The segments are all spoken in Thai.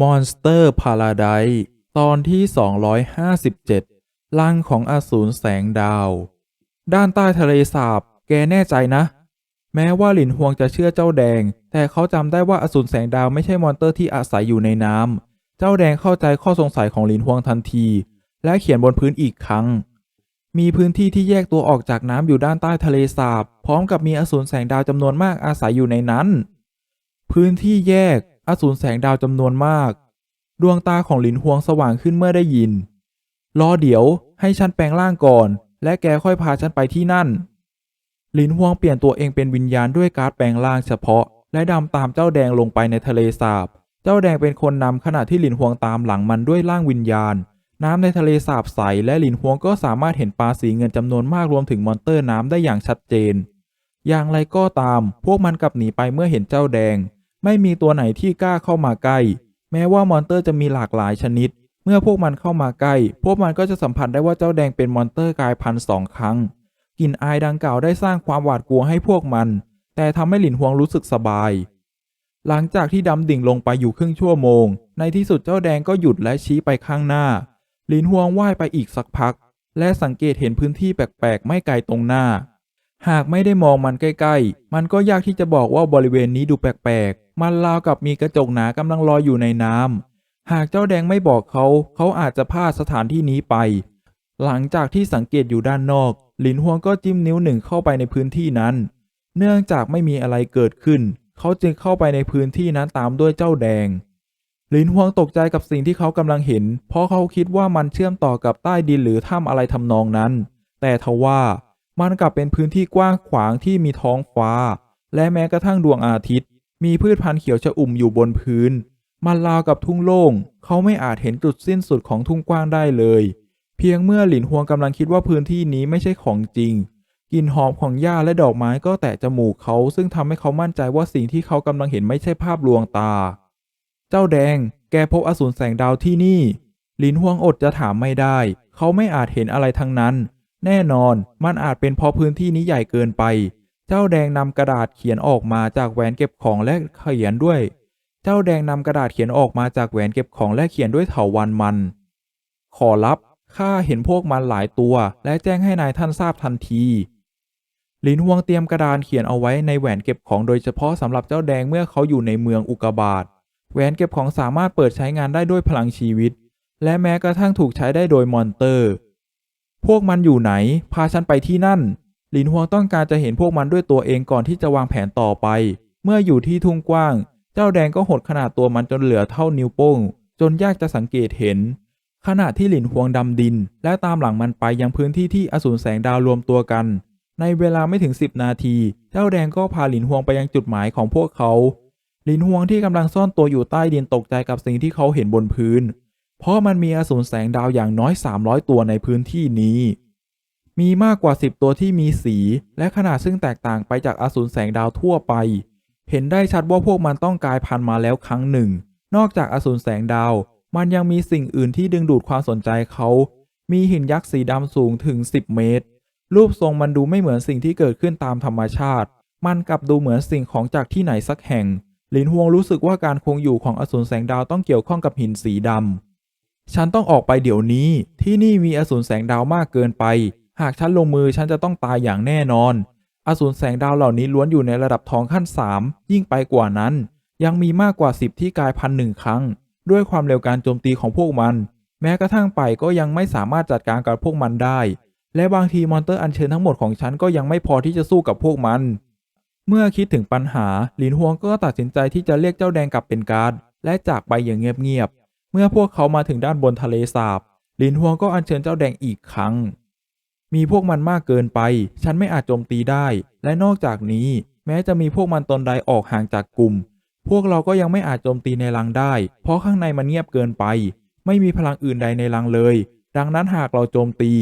Monster Paradise ตอนที่ 257 ลังของอสูรแสงดาว ด้านใต้ทะเลสาบ แกแน่ใจนะ แม้ว่าหลินฮวงจะเชื่อเจ้าแดง แต่เขาจำได้ว่าอสูรแสงดาวไม่ใช่มอนเตอร์ที่อาศัยอยู่ในน้ำ เจ้าแดงเข้าใจข้อสงสัยของหลินฮวงทันที และเขียนบนพื้นอีกครั้ง มีพื้นที่ที่แยกตัวออกจากน้ำอยู่ด้านใต้ทะเลสาบ พร้อมกับมีอสูรแสงดาวจำนวนมากอาศัยอยู่ในนั้น พื้นที่แยก อสูรแสงดาวจำนวนมาก ดวงตาของหลินฮวงสว่างขึ้นเมื่อได้ยิน รอเดี๋ยวให้ฉันแปลงร่างก่อน และแกค่อยพาฉันไปที่นั่น หลินฮวงเปลี่ยนตัวเองเป็นวิญญาณด้วยการแปลงร่างเฉพาะ และดำตามเจ้าแดงลงไปในทะเลสาบ เจ้าแดงเป็นคนนำขณะที่หลินฮวงตามหลังมันด้วยร่างวิญญาณ น้ำในทะเลสาบใสและหลินฮวงก็สามารถเห็นปลาสีเงินจำนวนมากรวมถึงมอนเตอร์น้ำได้อย่างชัดเจนอย่างไรก็ตาม พวกมันกลับหนีไปเมื่อเห็นเจ้าแดง ไม่มีตัวไหนที่กล้าเข้ามาใกล้ แม้ว่ามอนเตอร์จะมีหลากหลายชนิด เมื่อพวกมันเข้ามาใกล้ พวกมันก็จะสัมผัสได้ว่าเจ้าแดงเป็นมอนเตอร์กายพันสองครั้ง กลิ่นอายดังกล่าวได้สร้างความหวาดกลัวให้พวกมัน แต่ทำให้หลินฮวงรู้สึกสบาย หลังจากที่ดำดิ่งลงไปอยู่ครึ่งชั่วโมง ในที่สุดเจ้าแดงก็หยุดและชี้ไปข้างหน้า หลินฮวงว่ายไปอีกสักพัก และสังเกตเห็นพื้นที่แปลกๆ ไม่ไกลตรงหน้า หากไม่ได้มองมันใกล้ๆ มันก็ยากที่จะบอกว่าบริเวณนี้ดูแปลกๆ มันราวกับมีกระจกหนากำลังลอยอยู่ในน้ำ หากเจ้าแดงไม่บอกเขา เขาอาจจะพลาดสถานที่นี้ไป หลังจากที่สังเกตอยู่ด้านนอก หลินฮวงก็จิ้มนิ้วหนึ่งเข้าไปในพื้นที่นั้น เนื่องจากไม่มีอะไรเกิดขึ้น เขาจึงเข้าไปในพื้นที่นั้นตามด้วยเจ้าแดง หลินฮวงตกใจกับสิ่งที่เขากำลังเห็น เพราะเขาคิดว่ามันเชื่อมต่อกับใต้ดินหรือถ้ำอะไรทำนองนั้น แต่ทว่า มันกลับเป็นพื้นที่กว้างขวางที่มีท้องฟ้า และแม้กระทั่งดวงอาทิตย์ มีพืชพันธุ์เขียวชอุ่มอยู่บนพื้น มันราวกับทุ่งโล่ง เขาไม่อาจเห็นจุดสิ้นสุดของทุ่งกว้างได้เลย เพียงเมื่อหลินฮวงกำลังคิดว่าพื้นที่นี้ไม่ใช่ของจริงกลิ่นหอมของหญ้าและดอกไม้ก็แตะจมูกเขา ซึ่งทำให้เขามั่นใจว่าสิ่งที่เขากำลังเห็นไม่ใช่ภาพลวงตา เจ้าแดง แกพบอสูรแสงดาวที่นี่หลินฮวงอดจะถามไม่ได้ เขาไม่อาจเห็นอะไรทั้งนั้น แน่นอนมันอาจเป็นเพราะพื้นที่นี้ใหญ่เกินไป เจ้าแดงนำกระดาษเขียนออกมาจากแหวนเก็บของและเขียนด้วย เจ้าแดงนำกระดาษเขียนออกมาจากแหวนเก็บของและเขียนด้วยเถาวันมัน ขอรับข้าเห็นพวกมันหลายตัว และแจ้งให้นายท่านทราบทันทีหลินฮวงเตรียมกระดานเขียนเอาไว้ในแหวนเก็บของโดยเฉพาะสำหรับเจ้าแดงเมื่อเขาอยู่ในเมืองอุกบาตแหวนเก็บของสามารถเปิดใช้งานได้ด้วยพลังชีวิต และแม้กระทั่งถูกใช้ได้โดยมอนเตอร์ พวกมันอยู่ไหน พาฉันไปที่นั่น หลินฮวงต้องการจะเห็นพวกมันด้วยตัวเองก่อนที่จะวางแผนต่อไป เมื่ออยู่ที่ทุ่งกว้าง เจ้าแดงก็หดขนาดตัวมันจนเหลือเท่านิ้วโป้ง จนยากจะสังเกตเห็น ขณะที่หลินฮวงดำดิน และตามหลังมันไปยังพื้นที่ที่อสูรแสงดาวรวมตัวกัน ในเวลาไม่ถึง 10 นาที เจ้าแดงก็พาหลินฮวงไปยังจุดหมายของพวกเขา หลินฮวงที่กำลังซ่อนตัวอยู่ใต้ดินตกใจกับสิ่งที่เขาเห็นบนพื้น เพราะมันมีอสูรแสงดาวอย่างน้อย 300 ตัวในพื้นที่นี้ มีมากกว่า 10 ตัวที่มีสีและขนาดซึ่งแตกต่างไปจากอสูรแสงดาวทั่วไป เห็นได้ชัดว่าพวกมันต้องกลายพันธุ์มาแล้วครั้งหนึ่ง นอกจากอสูรแสงดาว มันยังมีสิ่งอื่นที่ดึงดูดความสนใจเขา มีหินยักษ์สีดำสูงถึง 10 เมตร รูปทรงมันดูไม่เหมือนสิ่งที่เกิดขึ้นตามธรรมชาติ มันกลับดูเหมือนสิ่งของจากที่ไหนสักแห่งหลินฮวงรู้สึกว่าการคงอยู่ของอสูรแสงดาวต้องเกี่ยวข้องกับหินสีดำ ฉันต้องออกไปเดี๋ยวนี้ ที่นี่มีอสูรแสงดาวมากเกินไป หากฉันลงมือฉันจะต้องตายอย่างแน่นอน อสูรแสงดาวเหล่านี้ล้วนอยู่ในระดับทองขั้นสามยิ่งไปกว่านั้น ยังมีมากกว่าสิบที่กลายพันธุ์หนึ่งครั้ง ด้วยความเร็วการโจมตีของพวกมัน แม้กระทั่งไปก็ยังไม่สามารถจัดการกับพวกมันได้ และบางทีมอนเตอร์อัญเชิญทั้งหมดของฉันก็ยังไม่พอที่จะสู้กับพวกมัน เมื่อคิดถึงปัญหาหลินฮวงก็ตัดสินใจที่จะเรียกเจ้าแดงกลับเป็นการ์ดและจากไปอย่างเงียบๆ เมื่อพวกเขามาถึงด้านบนทะเลสาบลินฮวงก็อัญเชิญเจ้าแดงอีกครั้ง มีพวกมันมากเกินไป ฉันไม่อาจโจมตีได้ และนอกจากนี้ แม้จะมีพวกมันตนใดออกห่างจากกลุ่ม พวกเราก็ยังไม่อาจโจมตีในรังได้ เพราะข้างในมันเงียบเกินไป ไม่มีพลังอื่นใดในรังเลย ดังนั้นหากเราโจมตี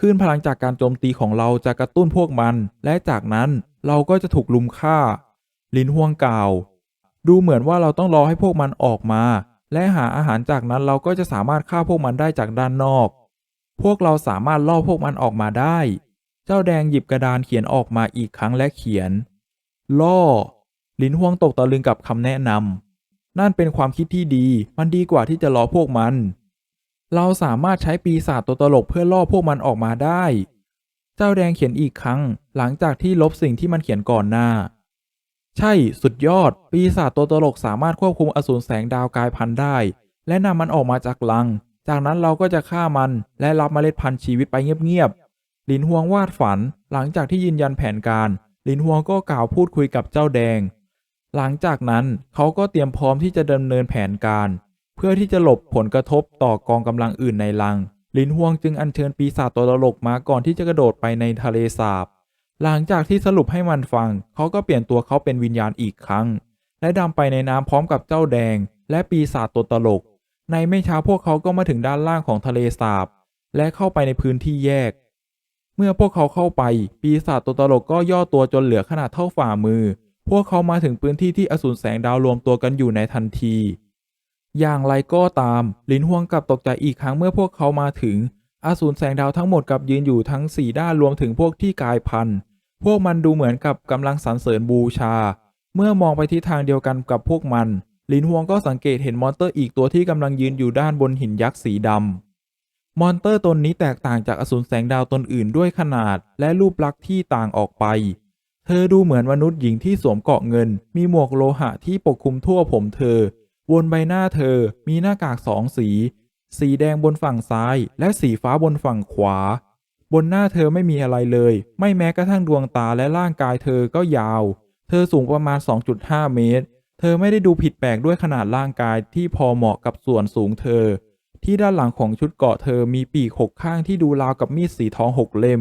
คลื่นพลังจากการโจมตีของเราจะกระตุ้นพวกมัน และจากนั้นเราก็จะถูกลุมฆ่า ลินฮวงกล่าว ดูเหมือนว่าเราต้องรอให้พวกมันออกมา และหาอาหารจากนั้นเราก็จะสามารถฆ่าพวกมันได้จากด้านนอก พวกเราสามารถล่อพวกมันออกมาได้ เจ้าแดงหยิบกระดานเขียนออกมาอีกครั้งและเขียน ล่อ ลินฮวงตกตะลึงกับคำแนะนนั่นเป็นความคิดที่ดี มันดีกว่าที่จะล้อพวกมัน เราสามารถใช้ปีศาจตัวตลกเพื่อล่อพวกมันออกมาได้ เจ้าแดงเขียนอีกครั้ง หลังจากที่ลบสิ่งที่มันเขียนก่อนหน้า ใช่สุดยอด ปีศาจตัวตลกสามารถควบคุมอสูรแสงดาวกลายพันธุ์ได้ และนำมันออกมาจากลัง จากนั้นเราก็จะฆ่ามันและรับเมล็ดพันธุ์ชีวิตไปเงียบๆหลินฮวงวาดฝัน หลังจากที่ยืนยันแผนการหลินฮวงก็กล่าวพูดคุยกับเจ้าแดง หลังจากนั้นเขาก็เตรียมพร้อมที่จะดำเนินแผนการ เพื่อที่จะหลบผลกระทบต่อกองกำลังอื่นในลังลินฮวงจึงอัญเชิญปีศาจตัวตลกมาก่อนที่จะกระโดดไปในทะเลสาบ หลังจากที่สรุปให้มันฟัง เขาก็เปลี่ยนตัวเขาเป็นวิญญาณอีกครั้ง และดำไปในน้ำพร้อมกับเจ้าแดง และปีศาจตัวตลก ในไม่ช้าพวกเขาก็มาถึงด้านล่างของทะเลสาบ และเข้าไปในพื้นที่แยก เมื่อพวกเขาเข้าไป ปีศาจตัวตลกก็ย่อตัวจนเหลือขนาดเท่าฝ่ามือ พวกเขามาถึงพื้นที่ที่อสูรแสงดาวรวมตัวกันอยู่ในทันที อย่างไรก็ตาม ลินฮวงกลับตกใจอีกครั้งเมื่อพวกเขามาถึง อสูรแสงดาวทั้งหมดกับยืนอยู่ทั้งสี่ด้านรวมถึงพวกที่กายพันธุ์ พวกมันดูเหมือนกับกำลังสรรเสริญบูชา เมื่อมองไปที่ทางเดียวกันกับพวกมัน ลินฮวงก็สังเกตเห็นมอนเตอร์อีกตัวที่กำลังยืนอยู่ด้านบนหินยักษ์สีดำ มอนเตอร์ตนนี้แตกต่างจากอสูรแสงดาวตนอื่นด้วยขนาด และรูปลักษณ์ที่ต่างออกไป เธอดูเหมือนมนุษย์หญิงที่สวมเกราะเงิน มีหมวกโลหะที่ปกคลุมทั่วผมเธอ บนใบหน้าเธอ มีหน้ากากสองสี สีแดงบนฝั่งซ้าย และสีฟ้าบนฝั่งขวา บนหน้าเธอไม่มีอะไรเลย ไม่แม้กระทั่งดวงตาและร่างกายเธอก็ยาว เธอสูงประมาณ 2.5 เมตร เธอไม่ได้ดูผิดแปลกด้วยขนาดร่างกายที่พอเหมาะกับส่วนสูงเธอ ที่ด้านหลังของชุดเกราะเธอมีปีกหกข้างที่ดูราวกับมีดสีทองหกเล่ม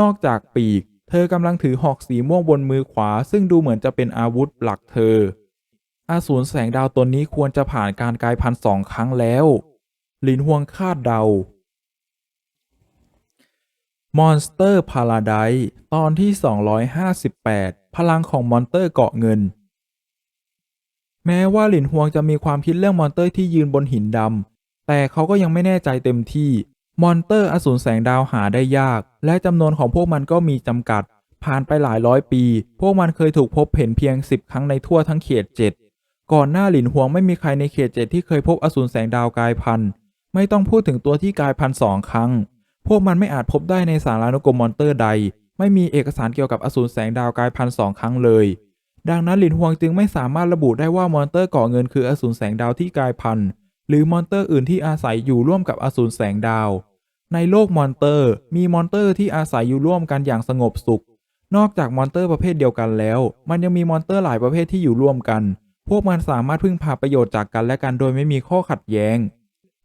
นอกจากปีก เธอกำลังถือหอกสีม่วงบนมือขวา ซึ่งดูเหมือนจะเป็นอาวุธหลักเธอ อาสูรแสงดาวตนนี้ควรจะผ่านการกลายพันธุ์สองครั้งแล้ว ลินฮวงคาดเดา มอนสเตอร์พาราไดตอนที่ 258 พลังของมอนเตอร์เกาะเงิน แม้ว่าหลินฮวงจะมีความคิดเรื่องมอนเตอร์ที่ยืนบนหินดำ แต่เขาก็ยังไม่แน่ใจเต็มที่ มอนเตอร์อสูรแสงดาวหาได้ยาก และจำนวนของพวกมันก็มีจำกัด ผ่านไปหลายร้อยปี พวกมันเคยถูกพบเห็นเพียง 10 ครั้งในทั่วทั้งเขตเจ็ดก่อนหน้าหลินฮวงไม่มีใครในเขตเจ็ดที่เคยพบอสูรแสงดาวกลายพันธุ์ ไม่ต้องพูดถึงตัวที่กลายพันธุ์สองครั้ง พวกมันไม่อาจพบได้ในสารานุกรมมอนเตอร์ใด ไม่มีเอกสารเกี่ยวกับอสูรแสงดาวกลายพันธุ์สองครั้งเลย ดังนั้นหลินฮวงจึงไม่สามารถระบุได้ว่ามอนเตอร์ก่อเงินคืออสูรแสงดาวที่กลายพันธุ์หรือมอนเตอร์อื่นที่อาศัยอยู่ร่วมกับอสูรแสงดาว ในโลกมอนเตอร์ มีมอนเตอร์ที่อาศัยอยู่ร่วมกันอย่างสงบสุข นอกจากมอนเตอร์ประเภทเดียวกันแล้ว มันยังมีมอนเตอร์หลายประเภทที่อยู่ร่วมกัน พวกมันสามารถพึ่งพาประโยชน์จากกันและกันโดยไม่มีข้อขัดแย้ง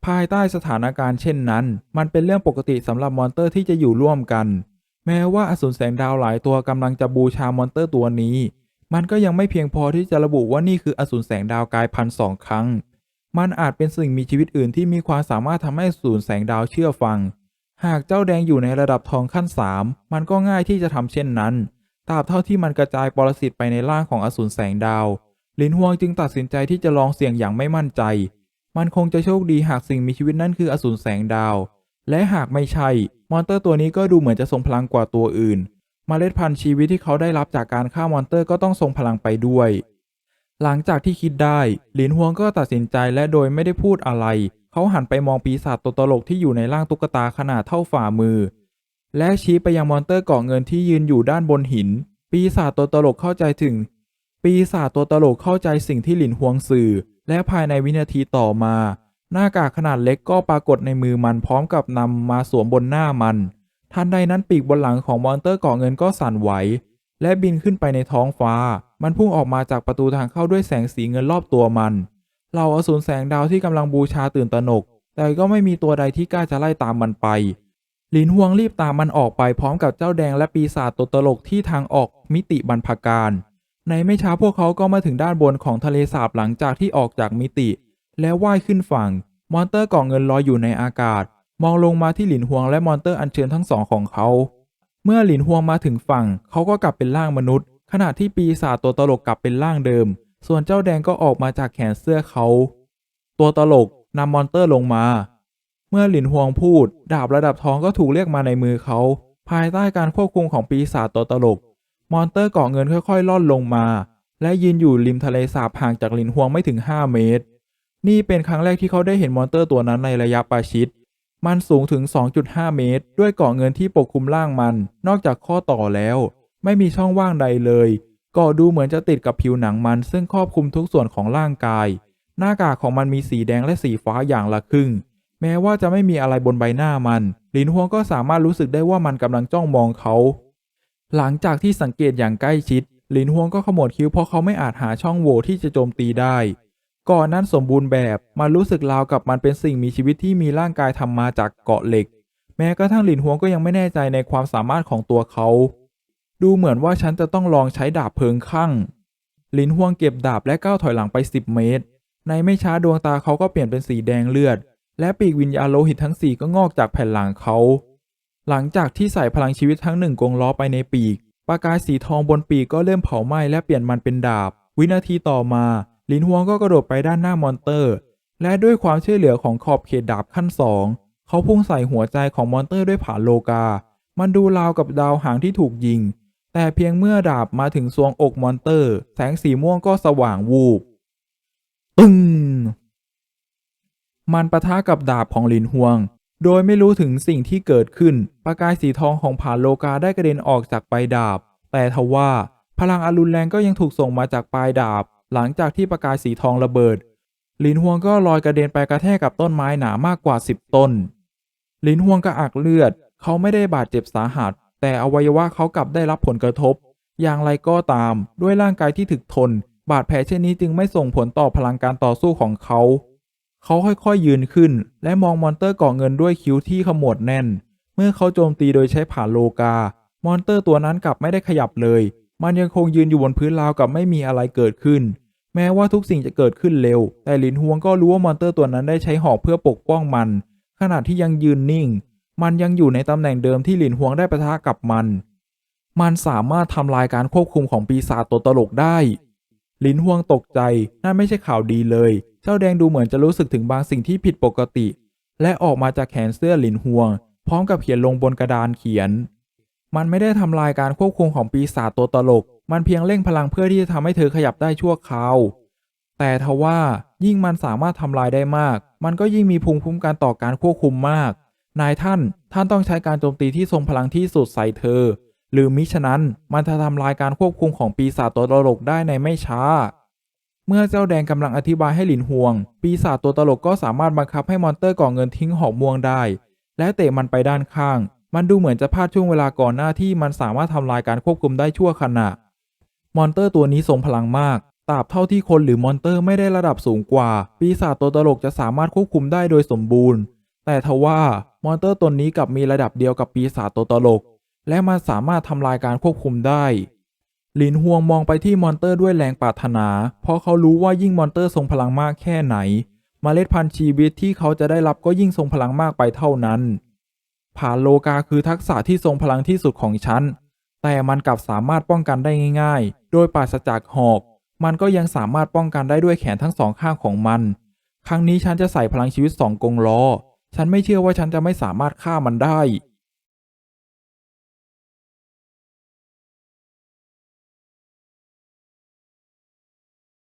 ภายใต้สถานการณ์เช่นนั้น มันเป็นเรื่องปกติสำหรับมอนเตอร์ที่จะอยู่ร่วมกัน แม้ว่าอสูรแสงดาวหลายตัวกำลังจะบูชามอนเตอร์ตัวนี้ มันก็ยังไม่เพียงพอที่จะระบุว่านี่คืออสูรแสงดาวกลายพันธุ์สองครั้ง มันอาจเป็นสิ่งมีชีวิตอื่นที่มีความสามารถทำให้อสูรแสงดาวเชื่อฟัง หากเจ้าแดงอยู่ในระดับทองขั้นสามมันก็ง่ายที่จะทำเช่นนั้นตราบเท่าที่มันกระจายปรสิตไปในร่างของอสูรแสงดาว ลินฮวงจึงตัดสินใจที่จะลองเสี่ยงอย่างไม่มั่นใจ มันคงจะโชคดีหากสิ่งมีชีวิตนั้นคืออสูรแสงดาว และหากไม่ใช่ มอนเตอร์ตัวนี้ก็ดูเหมือนจะทรงพลังกว่าตัวอื่นมเมล็ดพันธุ์ชีวิตที่เขาได้รับจากการฆ่ามอนเตอร์ก็ต้องทรงพลังไปด้วย หลังจากที่คิดได้ หลินฮวงก็ตัดสินใจและโดยไม่ได้พูดอะไร เขาหันไปมองปีศาจตัวตลกที่อยู่ในร่างตุ๊กตาขนาดเท่าฝ่ามือ และชี้ไปยังมอนเตอร์เกาะเงินที่ยืนอยู่ด้านบนหิน ปีศาจตัวตลกเข้าใจถึง ปีศาจตัวตลกเข้าใจสิ่งที่หลินฮวงสื่อ และภายในวินาทีต่อมา หน้ากากขนาดเล็กก็ปรากฏในมือมันพร้อมกับนำมาสวมบนหน้ามันทันใดนั้นปีกบนหลังของมอนเตอร์เกาะเงินก็สั่นไหว และบินขึ้นไปในท้องฟ้า มันพุ่งออกมาจากประตูทางเข้าด้วยแสงสีเงินรอบตัวมันเหล่าอสูรแสงดาวที่กำลังบูชาตื่นตระหนก แต่ก็ไม่มีตัวใดที่กล้าจะไล่ตามมันไป หลินฮวงรีบตามมันออกไปพร้อมกับเจ้าแดงและปีศาจตัวตลกที่ทางออกมิติบรรพการ ในไม่ช้าพวกเขาก็มาถึงด้านบนของทะเลสาบหลังจากที่ออกจากมิติ แล้วว่ายขึ้นฝั่ง มอนเตอร์ก่อเงินลอยอยู่ในอากาศ มองลงมาที่หลินฮวงและมอนเตอร์อัญเชิญทั้งสองของเขา เมื่อหลินฮวงมาถึงฝั่ง เขาก็กลับเป็นร่างมนุษย์ ขณะที่ปีศาจตัวตลกกลับเป็นร่างเดิม ส่วนเจ้าแดงก็ออกมาจากแขนเสื้อเขา ตัวตลกนำมอนเตอร์ลงมา เมื่อหลินฮวงพูด ดาบระดับทองก็ถูกเรียกมาในมือเขา ภายใต้การควบคุมของปีศาจตัวตลก มอนเตอร์เกาะเงินค่อยๆล่อนลงมา และยืนอยู่ริมทะเลสาบห่างจากหลินฮวงไม่ถึง 5 เมตร นี่เป็นครั้งแรกที่เขาได้เห็นมอนเตอร์ตัวนั้นในระยะประชิด มันสูงถึง 2.5 เมตร ด้วยเกาะเงินที่ปกคลุมร่างมัน นอกจากข้อต่อแล้ว ไม่มีช่องว่างใดเลยเกาะดูเหมือนจะติดกับผิวหนังมัน ซึ่งครอบคลุมทุกส่วนของร่างกาย หน้ากากของมันมีสีแดงและสีฟ้าอย่างละครึ่ง แม้ว่าจะไม่มีอะไรบนใบหน้ามันหลินฮวงก็สามารถรู้สึกได้ว่ามันกำลังจ้องมองเขา หลังจากที่สังเกตอย่างใกล้ชิด หลินฮวงก็ขมวดคิ้วเพราะเขาไม่อาจหาช่องโหว่ที่จะโจมตีได้ ก่อนนั้นสมบูรณ์แบบมันรู้สึกราวกับมันเป็นสิ่งมีชีวิตที่มีร่างกายทำมาจากเกาะเหล็ก แม้กระทั่งหลินฮวงก็ยังไม่แน่ใจในความสามารถของตัวเขา ดูเหมือนว่าฉันจะต้องลองใช้ดาบเพลิงข้างหลินฮวงเก็บดาบและก้าวถอยหลังไป 10 เมตร ในไม่ช้าดวงตาเขาก็เปลี่ยนเป็นสีแดงเลือด และปีกวิญญาณโลหิตทั้งสี่ก็งอกจากแผ่นหลังเขา หลังจากที่ใส่พลังชีวิตทั้งหนึ่งกงล้อไปในปีก ประกายสีทองบนปีกก็เริ่มเผาไหม้และเปลี่ยนมันเป็นดาบ วินาทีต่อมา ลินฮวงก็กระโดดไปด้านหน้ามอนเตอร์ และด้วยความช่วยเหลือของขอบเขตดาบขั้นสองเขาพุ่งใส่หัวใจของมอนเตอร์ด้วยผาโลกา มันดูราวกับดาวหางที่ถูกยิง แต่เพียงเมื่อดาบมาถึงซวงอกมอนเตอร์ แสงสีม่วงก็สว่างวูบ ตึงมันปะทะกับดาบของลินฮวง โดยไม่รู้ถึงสิ่งที่เกิดขึ้น ประกายสีทองของผานโลกาได้กระเด็นออกจากปลายดาบ แต่ทว่าพลังอรุณแรงก็ยังถูกส่งมาจากปลายดาบ หลังจากที่ประกายสีทองระเบิด ลินฮวงก็ลอยกระเด็นไปกระแทกกับต้นไม้หนามากกว่า 10 ต้น ลินฮวงกระอักเลือด เขาไม่ได้บาดเจ็บสาหัส แต่อวัยวะเขากลับได้รับผลกระทบ อย่างไรก็ตาม ด้วยร่างกายที่ถึกทน บาดแผลเช่นนี้จึงไม่ส่งผลต่อพลังการต่อสู้ของเขา เขาค่อยๆยืนขึ้น และมองมอนเตอร์ก่อเงินด้วยคิ้วที่ขมวดแน่น เมื่อเขาโจมตีโดยใช้ผ่าโลกา มอนเตอร์ตัวนั้นกลับไม่ได้ขยับเลย มันยังคงยืนอยู่บนพื้นราวกับไม่มีอะไรเกิดขึ้น แม้ว่าทุกสิ่งจะเกิดขึ้นเร็ว แต่หลินฮวงก็รู้ว่ามอนเตอร์ตัวนั้นได้ใช้หอกเพื่อปกป้องมัน ขณะที่ยังยืนนิ่ง มันยังอยู่ในตำแหน่งเดิมที่หลินฮวงได้ประทะกับมัน มันสามารถทำลายการควบคุมของปีศาจตัวตลกได้ลินฮวงตกใจนั่นไม่ใช่ข่าวดีเลย เจ้าแดงดูเหมือนจะรู้สึกถึงบางสิ่งที่ผิดปกติ และออกมาจากแขนเสื้อหลินฮวง พร้อมกับเขียนลงบนกระดานเขียน มันไม่ได้ทำลายการควบคุมของปีศาจตัวตลก มันเพียงเร่งพลังเพื่อที่จะทำให้เธอขยับได้ชั่วคราว แต่ทว่ายิ่งมันสามารถทำลายได้มาก มันก็ยิ่งมีภูมิคุ้มกันต่อการควบคุมมาก นายท่านท่านต้องใช้การโจมตีที่ทรงพลังที่สุดใส่เธอ หรือมิฉะนั้นมันจะทำลายการควบคุมของปีศาจตัวตลกได้ในไม่ช้า เมื่อเจ้าแดงกำลังอธิบายให้หลินฮวง ปีศาจตัวตลกก็สามารถบังคับให้มอนเตอร์ก่อเงินทิ้งหอกม่วงได้ และเตะมันไปด้านข้าง มันดูเหมือนจะพลาดช่วงเวลาก่อนหน้าที่มันสามารถทำลายการควบคุมได้ชั่วขณะ มอนเตอร์ตัวนี้ทรงพลังมากตราบเท่าที่คนหรือมอนเตอร์ไม่ได้ระดับสูงกว่า ปีศาจตัวตลกจะสามารถควบคุมได้โดยสมบูรณ์ แต่ทว่ามอนเตอร์ตนนี้กลับมีระดับเดียวกับปีศาจตัวตลก และมันสามารถทำลายการควบคุมได้ หลินฮวงมองไปที่มอนเตอร์ด้วยแรงปรารถนา เพราะเขารู้ว่ายิ่งมอนเตอร์ทรงพลังมากแค่ไหนมเมล็ดพันธุ์ชีวิตที่เขาจะได้รับก็ยิ่งทรงพลังมากไปเท่านั้น ผ่านโลกาคือทักษะที่ทรงพลังที่สุดของฉัน แต่มันกลับสามารถป้องกันได้ง่าย ๆ โดยปราศจากหอก มันก็ยังสามารถป้องกันได้ด้วยแขนทั้งสองข้างของมัน ครั้งนี้ฉันจะใส่พลังชีวิตสองกงล้อ ฉันไม่เชื่อว่าฉันจะไม่สามารถฆ่ามันได้